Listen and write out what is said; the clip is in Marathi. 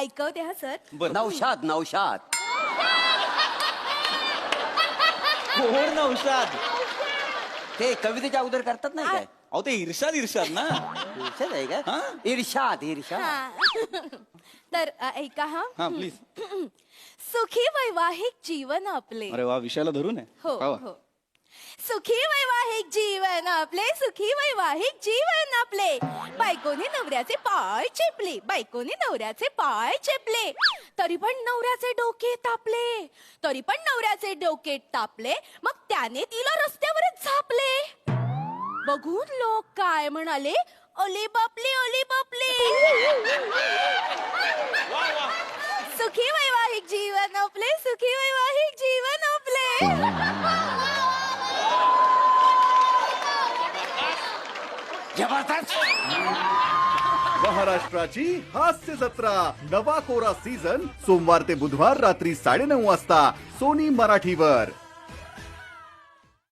ऐकवते हा सर. बरं नौशाद नौशाद. कोण नौशाद? ते कवितेच्या अगोदर करतात नाही काय? अहो ते इर्षाद इर्षाद ना. इर्षाद आहे हा? का इर्षाद इर्षाद हा. तर अ, ऐका हा. हा प्लीज सुखी वैवाहिक जीवन आपले. अरे वा विषयाला धरून आहे. हो. हो. सुखी वैवाहिक जीवन आपले सुखी वैवाहिक जीवन आपले. बायकोने नवऱ्याचे पाय चेपले. बायकोने नवऱ्याचे पाय चेपले. तरी पण नवऱ्याचे डोके तापले. तरी पण नवऱ्याचे डोके तापले. मग त्याने तिला रस्त्यावरच झापले. बघून लोक काय म्हणाले? ओली बापले ओली बापले. सुखी वैवाहिक जीवन आपले सुखी वैवाहिक जीवन आपले. महाराष्ट्राची हास्य जत्रा. नवा कोरा सीझन सोमवार ते बुधवार रात्री साडेनऊ वाजता सोनी मराठीवर.